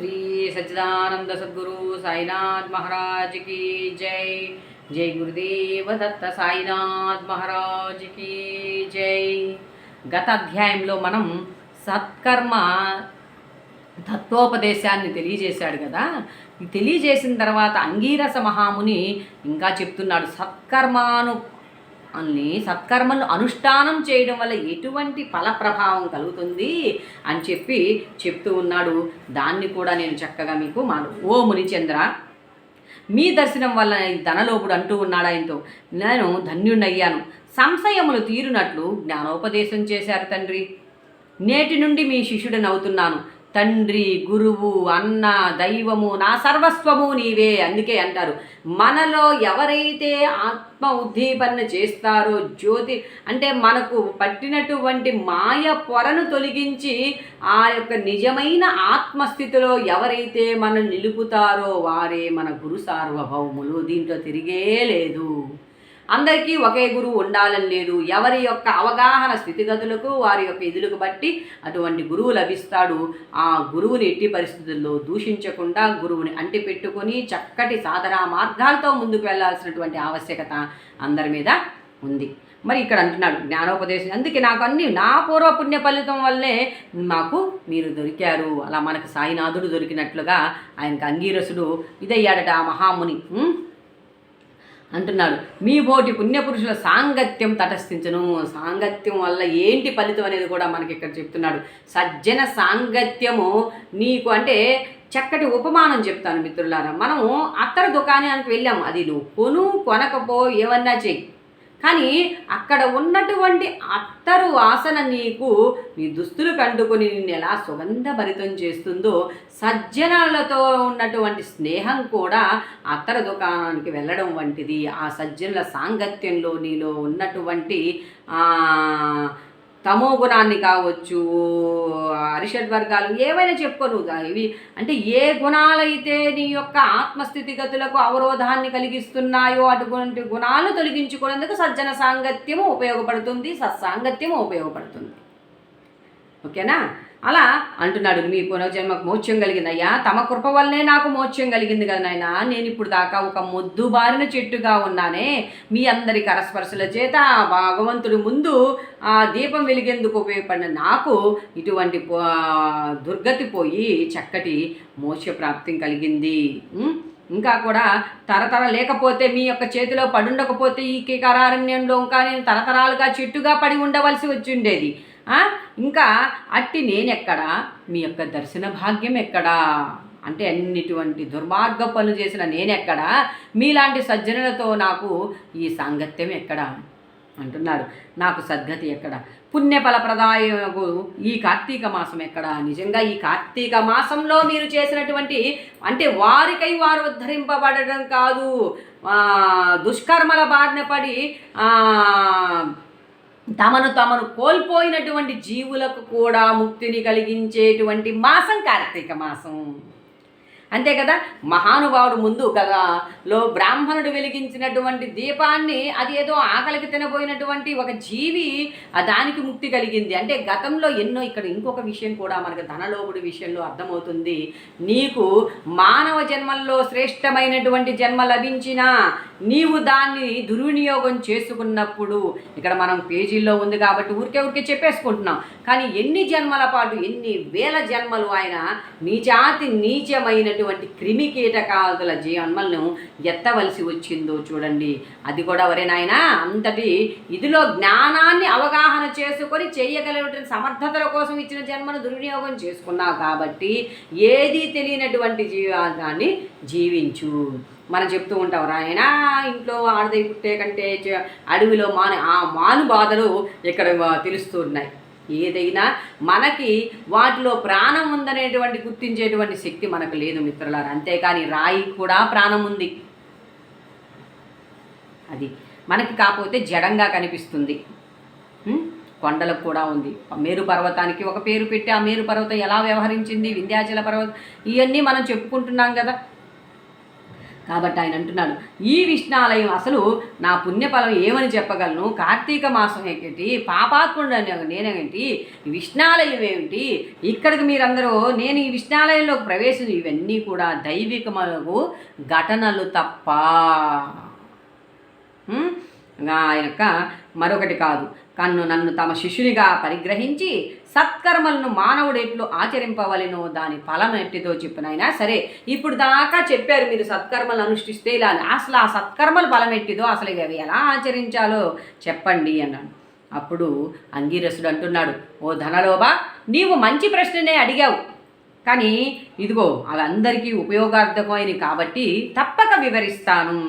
శ్రీ సచ్చిదానంద సద్గురు సాయినాథ్ మహారాజ్కి జై. జై గురుదేవ దత్త సాయినాథ్ మహారాజ్కి జై. గత అధ్యాయంలో మనం సత్కర్మ తత్వోపదేశాన్ని తెలియజేశాడు కదా. తెలియజేసిన తర్వాత అంగీరస మహాముని ఇంకా చెప్తున్నాడు సత్కర్మాను అన్ని సత్కర్మను అనుష్ఠానం చేయడం వల్ల ఎటువంటి ఫల ప్రభావం కలుగుతుంది అని చెప్పి చెప్తూ ఉన్నాడు. దాన్ని కూడా నేను చక్కగా మీకు మా ఓ మునిచంద్ర మీ దర్శనం వల్ల ధనలోపుడు అంటూ ఉన్నాడు ఆయనతో. నేను ధన్యుణ్ణయ్యాను. సంశయములు తీరునట్లు జ్ఞానోపదేశం చేశారు తండ్రి. నేటి నుండి మీ శిష్యుడనవుతున్నాను. తండ్రి గురువు అన్న దైవము నా సర్వస్వము నీవే అందుకే అంటారు. మనలో ఎవరైతే ఆత్మ ఉద్దీపన చేస్తారో జ్యోతి అంటే మనకు పట్టినటువంటి మాయ పొరను తొలగించి ఆ యొక్క నిజమైన ఆత్మస్థితిలో ఎవరైతే మనం నిలుపుతారో వారే మన గురు సార్వభౌములు. దీంట్లో తిరిగే లేదు. అందరికీ ఒకే గురువు ఉండాలని లేదు. ఎవరి యొక్క అవగాహన స్థితిగతులకు వారి యొక్క ఇదులకు బట్టి అటువంటి గురువు లభిస్తాడు. ఆ గురువుని ఎట్టి పరిస్థితుల్లో దూషించకుండా గురువుని అంటిపెట్టుకొని చక్కటి సాధనా మార్గాలతో ముందుకు వెళ్ళాల్సినటువంటి ఆవశ్యకత అందరి మీద ఉంది. మరి ఇక్కడ అంటున్నాడు జ్ఞానోపదేశం. అందుకే నాకు అన్ని నా పూర్వ పుణ్య ఫలితం వల్లే మాకు మీరు దొరికారు. అలా మనకు సాయినాథుడు దొరికినట్లుగా ఆయనకు అంగీరసుడు ఇదయ్యాడట ఆ మహాముని. అంటున్నాడు. మీ బోటి పుణ్యపురుషుల సాంగత్యం తటస్థించను. సాంగత్యం వల్ల ఏంటి ఫలితం అనేది కూడా మనకి ఇక్కడ చెప్తున్నాడు. సజ్జన సాంగత్యము నీకు అంటే చక్కటి ఉపమానం చెప్తాను మిత్రులారా. మనము అత్తర దుకాణానికి వెళ్ళాము అది నువ్వు కొను కొనకపో ఏమన్నా చెయ్యి. కానీ అక్కడ ఉన్నటువంటి అత్తరు వాసన నీకు నీ దుస్తులు కండుకొని నిన్ను ఎలా సుగంధభరితం చేస్తుందో సజ్జనాలతో ఉన్నటువంటి స్నేహం కూడా అత్తర దుకాణానికి వెళ్ళడం వంటిది. ఆ సజ్జనుల సాంగత్యంలో నీలో ఉన్నటువంటి తమో గుణాన్ని కావచ్చు అరిషడ్ వర్గాలు ఏవైనా చెప్పుకోను. ఇవి అంటే ఏ గుణాలైతే నీ యొక్క ఆత్మస్థితిగతులకు అవరోధాన్ని కలిగిస్తున్నాయో అటువంటి గుణాలు తొలగించుకునేందుకు సజ్జన సాంగత్యము ఉపయోగపడుతుంది సత్సాంగత్యము ఉపయోగపడుతుంది. ఓకేనా? అలా అంటున్నాడు. మీ పునర్జన్మకు మోక్షం కలిగిందయ్యా. తమ కృప వల్లనే నాకు మోక్షం కలిగింది కదా నాయన. నేను ఇప్పుడు దాకా ఒక మొద్దు బారిన చెట్టుగా ఉన్నానే. మీ అందరి కరస్పర్శల చేత భగవంతుడి ముందు ఆ దీపం వెలిగేందుకు ఉపయోగపడిన నాకు ఇటువంటి దుర్గతి పోయి చక్కటి మోక్ష ప్రాప్తి కలిగింది ఇంకా కూడా తరతర లేకపోతే మీ యొక్క చేతిలో పడుండకపోతే ఈ కరారణ్యంలో ఇంకా నేను తరతరాలుగా చెట్టుగా పడి ఉండవలసి వచ్చి ఉండేది. ఇంకా అట్టి నేనెక్కడా? మీ యొక్క దర్శన భాగ్యం ఎక్కడా? అంటే అన్నిటువంటి దుర్మార్గ పనులు చేసిన నేనెక్కడా? మీలాంటి సజ్జనులతో నాకు ఈ సాంగత్యం ఎక్కడా? అంటున్నారు. నాకు సద్గతి ఎక్కడ? పుణ్యఫల ప్రదాయకు ఈ కార్తీక మాసం ఎక్కడ? నిజంగా ఈ కార్తీక మాసంలో మీరు చేసినటువంటి అంటే వారికై వారు ఉద్ధరింపబడడం కాదు. దుష్కర్మల బారిన పడి తమను తమను కోల్పోయినటువంటి జీవులకు కూడా ముక్తిని కలిగించేటువంటి మాసం కార్తీక మాసం. అంతే కదా? మహానుభావుడు ముందు కదా లో బ్రాహ్మణుడు వెలిగించినటువంటి దీపాన్ని అది ఏదో ఆకలికి తినబోయినటువంటి ఒక జీవి దానికి ముక్తి కలిగింది. అంటే గతంలో ఎన్నో ఇక్కడ ఇంకొక విషయం కూడా మనకు ధనలోపుడి విషయంలో అర్థమవుతుంది. నీకు మానవ జన్మల్లో శ్రేష్టమైనటువంటి జన్మ లభించినా నీవు దాన్ని దుర్వినియోగం చేసుకున్నప్పుడు ఇక్కడ మనం పేజీల్లో ఉంది కాబట్టి ఊరికే ఊరికే చెప్పేసుకుంటున్నాం. కానీ ఎన్ని జన్మల పాటు ఎన్ని వేల జన్మలు ఆయన నీచాతి నీచమైన నీచమైనటువంటి క్రిమి కీటకాదుల జీవన్మలను ఎత్తవలసి వచ్చిందో చూడండి. అది కూడా వరే నాయన అంతటి ఇదిలో జ్ఞానాన్ని అవగాహన చేసుకొని చేయగలిగిన సమర్థతల కోసం ఇచ్చిన జన్మను దుర్వినియోగం చేసుకున్నావు కాబట్టి ఏది తెలియనటువంటి జీవితాన్ని జీవించు. మనం చెప్తూ ఉంటాం రాయనా ఇంట్లో ఆడదై పుట్టే కంటే అడవిలో మాను ఆ మాను బాధలు ఇక్కడ తెలుస్తున్నాయి ఏదైనా మనకి వాటిలో ప్రాణం ఉందనేటువంటి గుర్తించేటువంటి శక్తి మనకు లేదు మిత్రులారా. అంతేకాని రాయి కూడా ప్రాణం ఉంది. అది మనకి కాకపోతే జడంగా కనిపిస్తుంది. కొండలకు కూడా ఉంది. మేరు పర్వతానికి ఒక పేరు పెట్టి ఆ మేరు పర్వతం ఎలా వ్యవహరించింది? వింధ్యాచల పర్వతం ఇవన్నీ మనం చెప్పుకుంటున్నాం కదా. కాబట్టి ఆయన అంటున్నాడు ఈ విష్ణాలయం అసలు నా పుణ్యఫలం ఏమని చెప్పగలను? కార్తీక మాసం ఏంటి? పాపాత్ముడు నేనేంటి విష్ణాలయం ఏమిటి? ఇక్కడికి మీరందరూ నేను ఈ విష్ణాలయంలోకి ప్రవేశం ఇవన్నీ కూడా దైవికములకు ఘటనలు తప్ప. ఆయన యొక్క మరొకటి కాదు కన్ను నన్ను తమ శిష్యునిగా పరిగ్రహించి సత్కర్మలను మానవుడు ఎట్లు ఆచరింపవలెనో దాని ఫలం ఎట్టిదో చెప్పినైనా సరే ఇప్పుడు దాకా చెప్పారు మీరు సత్కర్మలు అనుష్ఠిస్తే ఇలా అని. అసలు ఆ సత్కర్మలు ఫలం ఎట్టిదో అసలు అవి ఎలా ఆచరించాలో చెప్పండి అన్నాడు. అప్పుడు అంగీరసుడు అంటున్నాడు ఓ ధనలోబా నీవు మంచి ప్రశ్ననే అడిగావు. కానీ ఇదిగో అవి అందరికీ ఉపయోగార్థమైనవి కాబట్టి తప్పక వివరిస్తాను.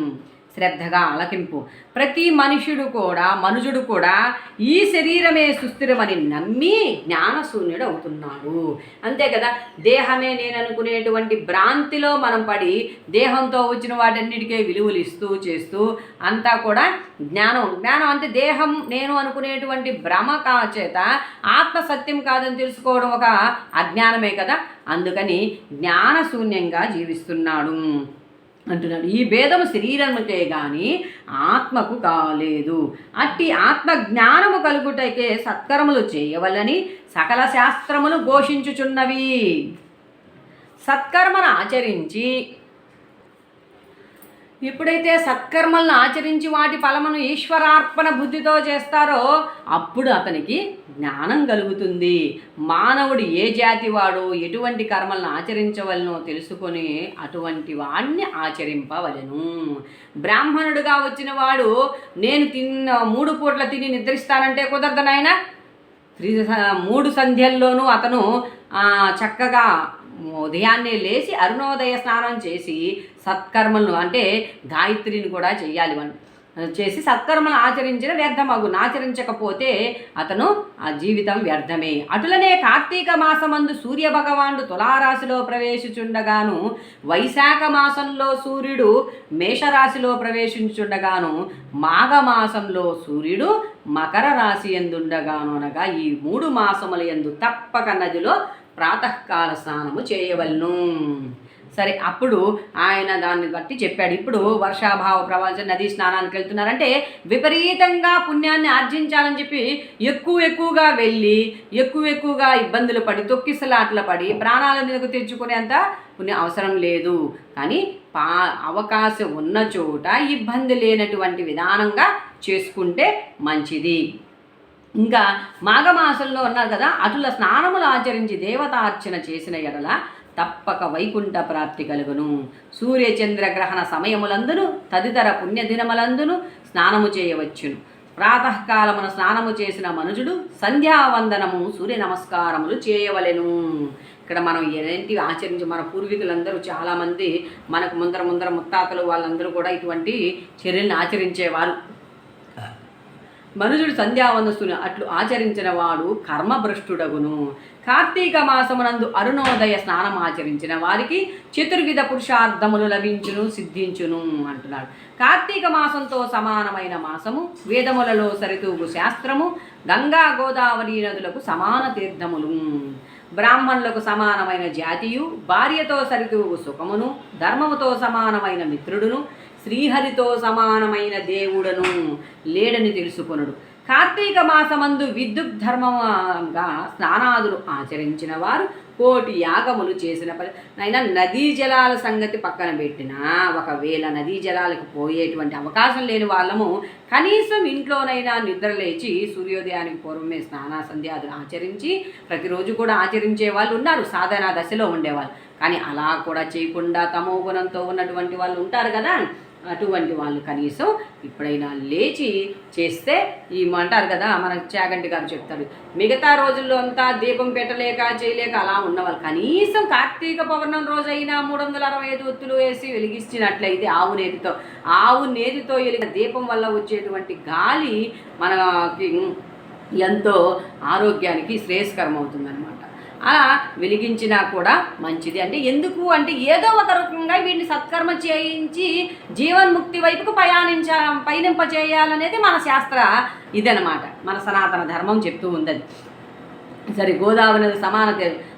శ్రద్ధగా ఆలకింపు. ప్రతి మనుషుడు కూడా మనుషుడు కూడా ఈ శరీరమే సుస్థిరమని నమ్మి జ్ఞానశూన్యుడు అవుతున్నాడు అంతే కదా? దేహమే నేను అనుకునేటువంటి భ్రాంతిలో మనం పడి దేహంతో వచ్చిన వాటన్నిటికే విలువలు ఇస్తూ చేస్తూ అంతా కూడా జ్ఞానం. జ్ఞానం అంటే దేహం నేను అనుకునేటువంటి భ్రమ కా చేత ఆత్మ సత్యం కాదని తెలుసుకోవడం ఒక అజ్ఞానమే కదా? అందుకని జ్ఞానశూన్యంగా జీవిస్తున్నాడు. అంటున్నాడు. ఈ భేదము శరీరముకే గాని ఆత్మకు కాలేదు. అట్టి ఆత్మ జ్ఞానము కలుగుటకే సత్కర్మలు చేయవలని సకల శాస్త్రములు ఘోషించుచున్నవి. సత్కర్మను ఆచరించి ఎప్పుడైతే సత్కర్మలను ఆచరించి వాటి ఫలమును ఈశ్వరార్పణ బుద్ధితో చేస్తారో అప్పుడు అతనికి జ్ఞానం కలుగుతుంది. మానవుడు ఏ జాతి వాడు ఎటువంటి కర్మలను ఆచరించవలనో తెలుసుకొని అటువంటి వాడిని ఆచరింపవలెను. బ్రాహ్మణుడుగా వచ్చిన వాడు నేను తిన్న మూడు పూట్ల తిని నిద్రిస్తానంటే కుదరదు నాయన. త్రి మూడు సంధ్యల్లోనూ అతను చక్కగా ఉదయాన్నే లేచి అరుణోదయ స్నానం చేసి సత్కర్మలను అంటే గాయత్రిని కూడా చేయాలి మనం. చేసి సత్కర్మలు ఆచరించిన వ్యర్థమగును ఆచరించకపోతే అతను ఆ జీవితం వ్యర్థమే. అటులనే కార్తీక మాసమందు సూర్య భగవానుడు తులారాశిలో ప్రవేశించుండగాను వైశాఖ మాసంలో సూర్యుడు మేషరాశిలో ప్రవేశించుండగాను మాఘమాసంలో సూర్యుడు మకర రాశి ఎందుండగాను అనగా ఈ మూడు మాసముల ఎందు తప్పక నదిలో ప్రాతకాల స్నానము చేయవలను. సరే అప్పుడు ఆయన దాన్ని బట్టి చెప్పాడు. ఇప్పుడు వర్షాభావ ప్రవాహం నదీ స్నానానికి వెళ్తున్నారంటే విపరీతంగా పుణ్యాన్ని ఆర్జించాలని చెప్పి ఎక్కువ ఎక్కువగా వెళ్ళి ఎక్కువ ఎక్కువగా ఇబ్బందులు పడి తొక్కిసలాట్లు పడి ప్రాణాల మీదకు తెచ్చుకునేంత పుణ్యం అవసరం లేదు. కానీ పా అవకాశం ఉన్న చోట ఇబ్బంది లేనటువంటి విధానంగా చేసుకుంటే మంచిది. ఇంకా మాఘమాసంలో ఉన్నారు కదా అటుల స్నానములు ఆచరించి దేవతార్చన చేసిన ఎడల తప్పక వైకుంఠ ప్రాప్తి కలుగును. సూర్యచంద్ర గ్రహణ సమయములందును తదితర పుణ్యదినములందును స్నానము చేయవచ్చును. ప్రాతకాలమున స్నానము చేసిన మనుజుడు సంధ్యావందనము సూర్య నమస్కారములు చేయవలెను. ఇక్కడ మనం ఏంటి ఆచరించి మన పూర్వీకులందరూ చాలామంది మనకు ముందర ముందర ముత్తాతలు వాళ్ళందరూ కూడా ఇటువంటి చర్యలను ఆచరించేవారు. మనుజుడు సంధ్యావందస్తుని అట్లు ఆచరించిన వాడు కర్మభ్రష్టుడగును. కార్తీక మాసమునందు అరుణోదయ స్నానం ఆచరించిన వారికి చతుర్విధ పురుషార్థములు లభించును సిద్ధించును అంటున్నాడు. కార్తీక మాసంతో సమానమైన మాసము వేదములలో సరితూగు శాస్త్రము గంగా గోదావరి నదులకు సమాన తీర్థములు. బ్రాహ్మణులకు సమానమైన జాతియు భార్యతో సరితూగు సుఖమును ధర్మముతో సమానమైన మిత్రుడును శ్రీహరితో సమానమైన దేవుడను లేడని తెలుసుకొనుడు. కార్తీక మాసమందు విద్యుత్ ధర్మంగా స్నానాదులు ఆచరించిన వారు కోటి యాగములు చేసిన పని అయినా నదీ జలాల సంగతి పక్కన పెట్టినా ఒకవేళ నదీ జలాలకు పోయేటువంటి అవకాశం లేని వాళ్ళము కనీసం ఇంట్లోనైనా నిద్ర లేచి సూర్యోదయానికి పూర్వమే స్నాన సంధ్యాదులు ఆచరించి ప్రతిరోజు కూడా ఆచరించే వాళ్ళు ఉన్నారు సాధన దశలో ఉండేవాళ్ళు. కానీ అలా కూడా చేయకుండా తమో గుణంతో ఉన్నటువంటి వాళ్ళు ఉంటారు కదా. అటువంటి వాళ్ళు కనీసం ఇప్పుడైనా లేచి చేస్తే ఈ అంటారు కదా మన చాగంటి గారు చెప్తారు మిగతా రోజుల్లో అంతా దీపం పెట్టలేక చేయలేక అలా ఉన్నవాళ్ళు కనీసం కార్తీక పౌర్ణం రోజైనా మూడు వందల అరవై ఐదు ఒత్తులు వేసి వెలిగించినట్లయితే ఆవు నేతితో ఆవు నేతితో వెలిగిన దీపం వల్ల వచ్చేటువంటి గాలి మనకి ఎంతో ఆరోగ్యానికి శ్రేయస్కరం అవుతుందన్నమాట అలా వెలిగించినా కూడా మంచిది. అంటే ఎందుకు? అంటే ఏదో ఒక రకంగా వీటిని సత్కర్మ చేయించి జీవన్ముక్తి వైపుకు పయానించ పయనింప చేయాలనేది మన శాస్త్ర ఇదనమాట మన సనాతన ధర్మం చెప్తూ ఉంది సరే గోదావరి నది సమాన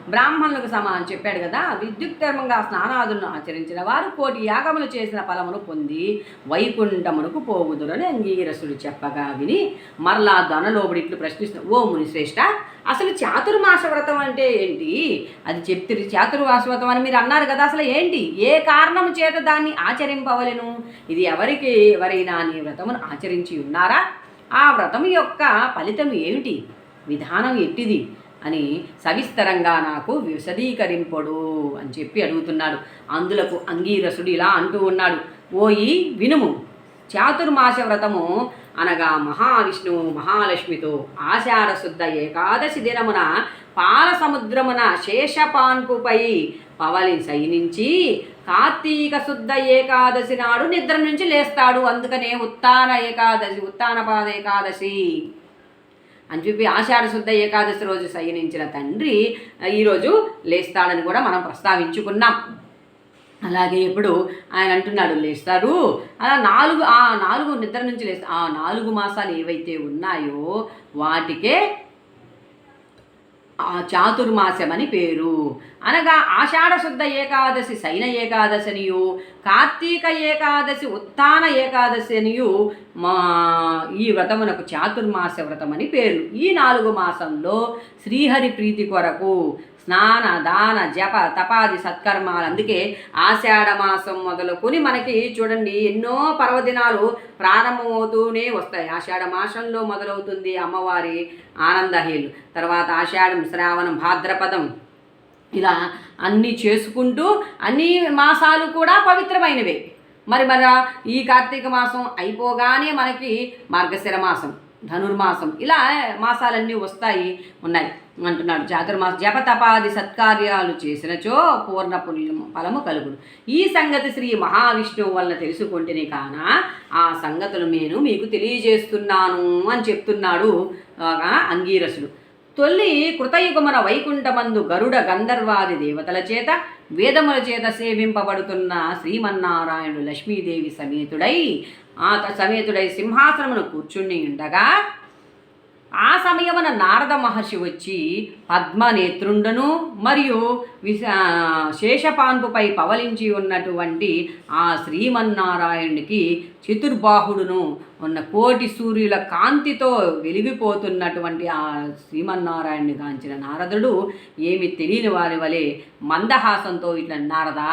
బ్రాహ్మణులకు సమానం చెప్పాడు కదా విద్యుక్తర్మంగా స్నానాదులను ఆచరించిన వారు కోటి యాగములు చేసిన ఫలమును పొంది వైకుంఠమునకు పోవుదురని అంగీరసుడు చెప్పగా విని మరలా ధనలోబడి ఇట్లు ప్రశ్నిస్తున్న ఓ మునిశ్రేష్ట అసలు చాతుర్మాస వ్రతం అంటే ఏంటి? అది చెప్తే చాతుర్మాస వ్రతం అని మీరు అన్నారు కదా అసలు ఏంటి? ఏ కారణం చేత దాన్ని ఆచరింపవలెను? ఇది ఎవరికి ఎవరైనా నీ వ్రతమును ఆచరించి ఉన్నారా? ఆ వ్రతం యొక్క ఫలితం ఏమిటి? విధానం ఎట్టిది? అని సవిస్తరంగా నాకు విశదీకరింపడు అని చెప్పి అడుగుతున్నాడు. అందులకు అంగీరసుడు ఇలా అంటూ ఉన్నాడు. ఓయి వినుము. చాతుర్మాస వ్రతము అనగా మహావిష్ణువు మహాలక్ష్మితో ఆషాఢ శుద్ధ ఏకాదశి దినమున పాల సముద్రమున శేషపాన్పుపై పవలి శయనించి కార్తీక శుద్ధ ఏకాదశి నాడు నిద్ర నుంచి లేస్తాడు. అందుకనే ఉత్తాన ఏకాదశి ఉత్తానపాద ఏకాదశి. అని చెప్పి ఆషాఢ శుద్ధ ఏకాదశి రోజు శయనించిన తండ్రి ఈరోజు లేస్తాడని కూడా మనం ప్రస్తావించుకున్నాం. అలాగే ఇప్పుడు ఆయన అంటున్నాడు లేస్తాడు. అలా నాలుగు ఆ నాలుగు నిద్ర నుంచి లేస్తా ఆ నాలుగు మాసాలు ఏవైతే ఉన్నాయో వాటికే చాతుర్మాసమని పేరు. అనగా ఆషాఢశుద్ధ ఏకాదశి శైన ఏకాదశనియు కార్తీక ఏకాదశి ఉత్తాన ఏకాదశినియు మా ఈ వ్రతమునకు చాతుర్మాస వ్రతమని పేరు. ఈ నాలుగు మాసంలో శ్రీహరి ప్రీతి కొరకు స్నాన దాన జప తపాది సత్కర్మాలు. అందుకే ఆషాఢ మాసం మొదలుకొని మనకి చూడండి ఎన్నో పర్వదినాలు ప్రారంభమవుతూనే వస్తాయి. ఆషాఢ మాసంలో మొదలవుతుంది అమ్మవారి ఆనందహీలు. తర్వాత ఆషాఢం శ్రావణం భాద్రపదం. ఇలా అన్నీ చేసుకుంటూ అన్ని మాసాలు కూడా పవిత్రమైనవే. మరి మన ఈ కార్తీక మాసం అయిపోగానే మనకి మార్గశిర మాసం ధనుర్మాసం ఇలా మాసాలన్నీ వస్తాయి ఉన్నాయి. అంటున్నాడు. చాతుర్మాస జపతపాది సత్కార్యాలు చేసినచో పూర్ణ పుణ్యము ఫలము కలుగుడు ఈ సంగతి శ్రీ మహావిష్ణువు వలన తెలుసుకుంటేనే కాన ఆ సంగతులు నేను మీకు తెలియజేస్తున్నాను అని చెప్తున్నాడు అంగీరసుడు. తొల్లి కృతయుగమున వైకుంఠమందు గరుడ గంధర్వాది దేవతల చేత వేదముల చేత సేవింపబడుతున్న శ్రీమన్నారాయణుడు లక్ష్మీదేవి సమేతుడై ఆ సమేతుడై సింహాసనమును కూర్చుని ఉండగా ఆ సమయమున నారద మహర్షి వచ్చి పద్మనేత్రుండను మరియు విశ శేషపాన్పుపై పవలించి ఉన్నటువంటి ఆ శ్రీమన్నారాయణుడికి చతుర్బాహుడును ఉన్న కోటి సూర్యుల కాంతితో వెలిగిపోతున్నటువంటి ఆ శ్రీమన్నారాయణుని గాంచిన నారదుడు ఏమి తెలియని వారి వలె మందహాసంతో ఇట్లా నారదా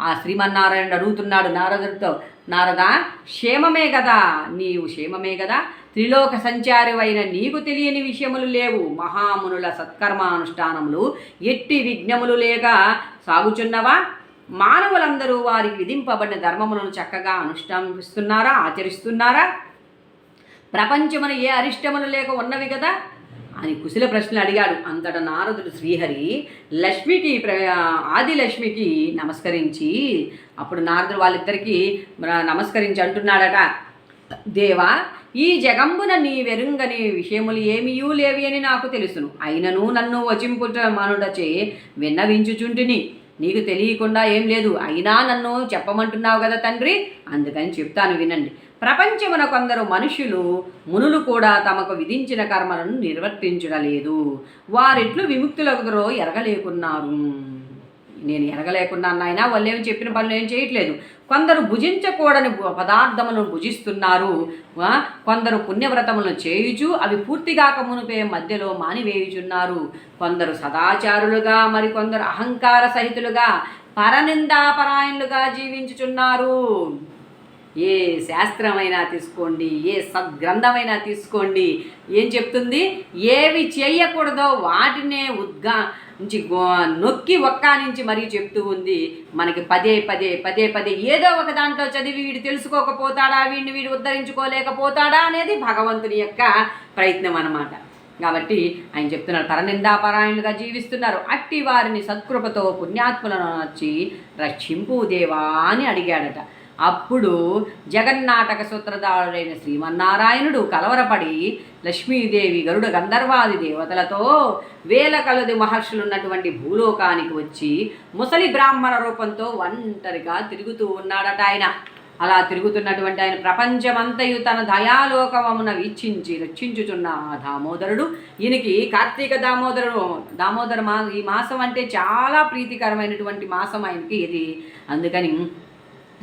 ఆ శ్రీమన్నారాయణుడు అడుగుతున్నాడు నారదుడితో నారద క్షేమమే కదా నీవు క్షేమమే కదా త్రిలోక సంచారివైన నీకు తెలియని విషయములు లేవు. మహామునుల సత్కర్మానుష్ఠానములు ఎట్టి విఘ్నములు లేక సాగుచున్నవా? మానవులందరూ వారికి విధింపబడిన ధర్మములను చక్కగా అనుష్ఠానిస్తున్నారా? ఆచరిస్తున్నారా? ప్రపంచమున ఏ అరిష్టములు లేక ఉన్నవి కదా అని కుశల ప్రశ్నలు అడిగాడు. అంతట నారదుడు శ్రీహరి లక్ష్మికి ప్ర ఆదిలక్ష్మికి నమస్కరించి అప్పుడు నారదుడు వాళ్ళిద్దరికీ నమస్కరించి అంటున్నాడట. దేవా ఈ జగంబున నీ వెరుంగని విషయములు ఏమీయూ లేవి అని నాకు తెలుసును. అయినను నన్ను వచింపుట మనుడచే విన్నవించుచుంటిని. నీకు తెలియకుండా ఏం లేదు. అయినా నన్ను చెప్పమంటున్నావు కదా తండ్రి? అందుకని చెప్తాను వినండి. ప్రపంచమున కొందరు మనుషులు మునులు కూడా తమకు విధించిన కర్మలను నిర్వర్తించడలేదు వారిట్లు విముక్తులగుదరో ఎరగలేకున్నారు. నేను ఎరగలేకున్నా నాయన వాళ్ళు ఏమి చెప్పిన పనులు ఏం చేయట్లేదు. కొందరు భుజించకూడని పదార్థములను భుజిస్తున్నారు. కొందరు పుణ్యవ్రతములను చేయుచు అవి పూర్తిగాక మునిపే మధ్యలో మానివేయుచున్నారు. కొందరు సదాచారులుగా మరికొందరు అహంకార సహితులుగా పరనిందాపరాయణులుగా జీవించుచున్నారు. ఏ శాస్త్రమైనా తీసుకోండి ఏ సద్గ్రంథమైనా తీసుకోండి. ఏం చెప్తుంది? ఏవి చేయకూడదో వాటినే ఉద్గా నుంచి గో- నొక్కి ఒక్కా నుంచి మరీ చెప్తూ ఉంది. మనకి పదే పదే పదే పదే ఏదో ఒక దాంట్లో చదివి వీడు తెలుసుకోకపోతాడా వీడిని వీడు ఉద్ధరించుకోలేకపోతాడా అనేది భగవంతుని యొక్క ప్రయత్నం అన్నమాట. కాబట్టి ఆయన చెప్తున్నారు పరనిందాపరాయణులుగా జీవిస్తున్నారు. అట్టి వారిని సత్కృపతో పుణ్యాత్ములను వచ్చి రక్షింపు దేవా అని అడిగాడట. అప్పుడు జగన్నాటక సూత్రధారుడైన శ్రీమన్నారాయణుడు కలవరపడి లక్ష్మీదేవి గరుడ గంధర్వాది దేవతలతో వేల కలది మహర్షులు ఉన్నటువంటి భూలోకానికి వచ్చి ముసలి బ్రాహ్మణ రూపంతో ఒంటరిగా తిరుగుతూ ఉన్నాడట ఆయన. అలా తిరుగుతున్నటువంటి ఆయన ప్రపంచమంతయు తన దయాలోకమున వీక్షించి రక్షించుచున్న ఆ దామోదరుడు. ఈయనకి కార్తీక దామోదరుడు దామోదర మా ఈ మాసం అంటే చాలా ప్రీతికరమైనటువంటి మాసం ఆయనకి ఇది. అందుకని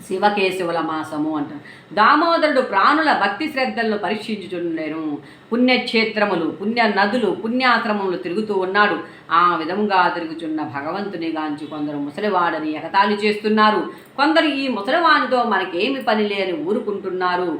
శివకేశవుల మాసము అంటారు. దామోదరుడు ప్రాణుల భక్తి శ్రద్ధలను పరీక్షించుచుండెను. పుణ్యక్షేత్రములు పుణ్య నదులు పుణ్యాశ్రమములు తిరుగుతూ ఉన్నాడు. ఆ విధముగా తిరుగుచున్న భగవంతుని గాంచి కొందరు ముసలివాడని ఎగతాళి చేస్తున్నారు. కొందరు ఈ ముసలివానితో మనకేమి పని లేని ఊరుకుంటున్నారు.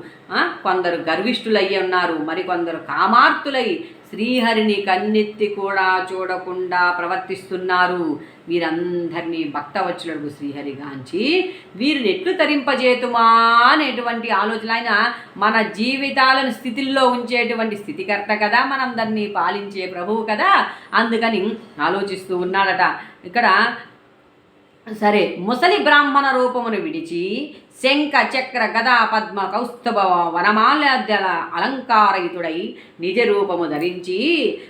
కొందరు గర్విష్ఠులయ్యి ఉన్నారు మరికొందరు కామార్తులై శ్రీహరిని కన్నెత్తి కూడా చూడకుండా ప్రవర్తిస్తున్నారు. వీరందరినీ భక్తవచ్చులకు శ్రీహరిగాంచి వీరిని ఎట్లు తరింపజేతుమా అనేటువంటి ఆలోచన. ఆయన మన జీవితాలను స్థితిల్లో ఉంచేటువంటి స్థితికర్త కదా మనందరినీ పాలించే ప్రభువు కదా. అందుకని ఆలోచిస్తూ ఉన్నాడట. ఇక్కడ సరే ముసలి బ్రాహ్మణ రూపమును విడిచి శంఖ చక్ర గదా పద్మ కౌస్తభ వనమాల్యాద్యల అలంకారయుతుడై నిజ రూపము ధరించి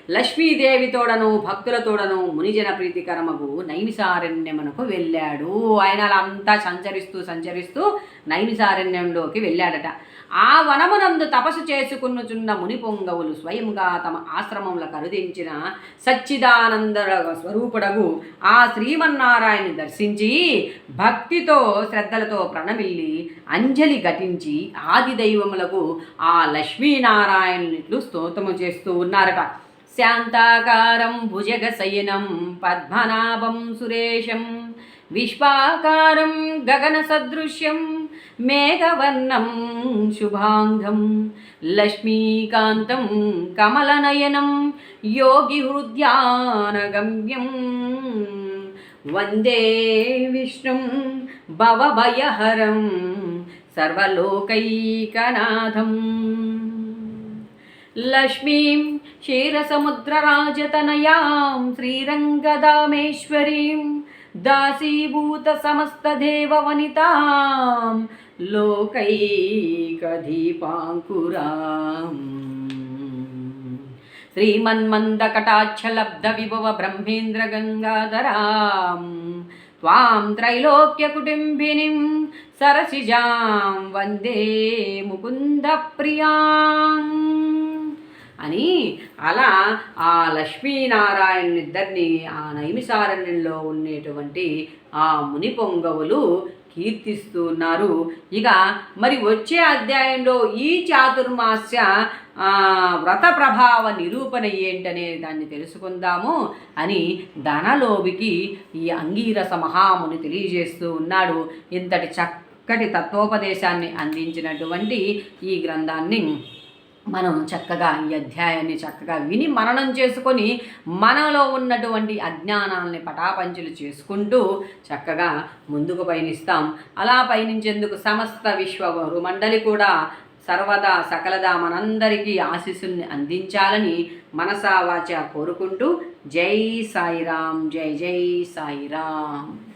లక్ష్మీదేవితోడను భక్తులతోడను మునిజన ప్రీతికరమగు నైమిసారణ్యమునకు వెళ్ళాడు. ఆయన అలా అంతా సంచరిస్తూ సంచరిస్తూ నైమిసారణ్యంలోకి వెళ్ళాడట. ఆ వనమునందు తపస్సు చేసుకున్నచున్న ముని పొంగవులు స్వయంగా తమ ఆశ్రమంలో కరుదించిన సచ్చిదానంద స్వరూపుడగు ఆ శ్రీమన్నారాయణని దర్శించి భక్తితో శ్రద్ధలతో ప్రణమిల్లి అంజలి ఘటించి ఆది దైవములకు ఆ లక్ష్మీనారాయణులు స్తోత్రము చేస్తూ ఉన్నారట. శాంతాకారం భుజగశయనం పద్మనాభం సురేశం విశ్వాకారం గగన సదృశ్యం మేఘవర్ణం శుభాంగం లక్ష్మీకాంతం కమలనయనం యోగి హృద్యానగమ్యం వందే విష్ణుం భవభయహరం సర్వలోకైకనాథం. లక్ష్మీం క్షీరసముద్రరాజతనయాం శ్రీరంగదామేశ్వరీం దాసీభూత సమస్తదేవవనితాం లోకైకదీపాంకురాం. శ్రీమన్మందకటాక్షలబ్ధ విభవ బ్రహ్మేంద్ర గంగాధరాం త్వాం త్రైలోక్యకుటుంబినిం సరసిజాం వందే ముకుంద ప్రియాం అని అలా ఆ లక్ష్మీనారాయణునిద్దరిని ఆ నైమిసారణ్యంలో ఉండేటువంటి ఆ ముని పొంగవులు కీర్తిస్తూ ఉన్నారు. ఇక మరి వచ్చే అధ్యాయంలో ఈ చాతుర్మాస్య వ్రత ప్రభావ నిరూపణ ఏంటనే దాన్ని తెలుసుకుందాము అని ధనలోవికి ఈ అంగీరస మహాముని తెలియజేస్తూ ఉన్నాడు. ఇంతటి చక్కటి తత్వోపదేశాన్ని అందించినటువంటి ఈ గ్రంథాన్ని మనం చక్కగా ఈ అధ్యాయాన్ని చక్కగా విని మననం చేసుకొని మనలో ఉన్నటువంటి అజ్ఞానాల్ని పటాపంచులు చేసుకుంటూ చక్కగా ముందుకు పయనిస్తాం. అలా పయనించేందుకు సమస్త విశ్వ మండలి కూడా సర్వదా సకలదా మనందరికీ ఆశీస్సుల్ని అందించాలని మనసా వాచ కోరుకుంటూ జై సాయిరాం జై జై సాయిరాం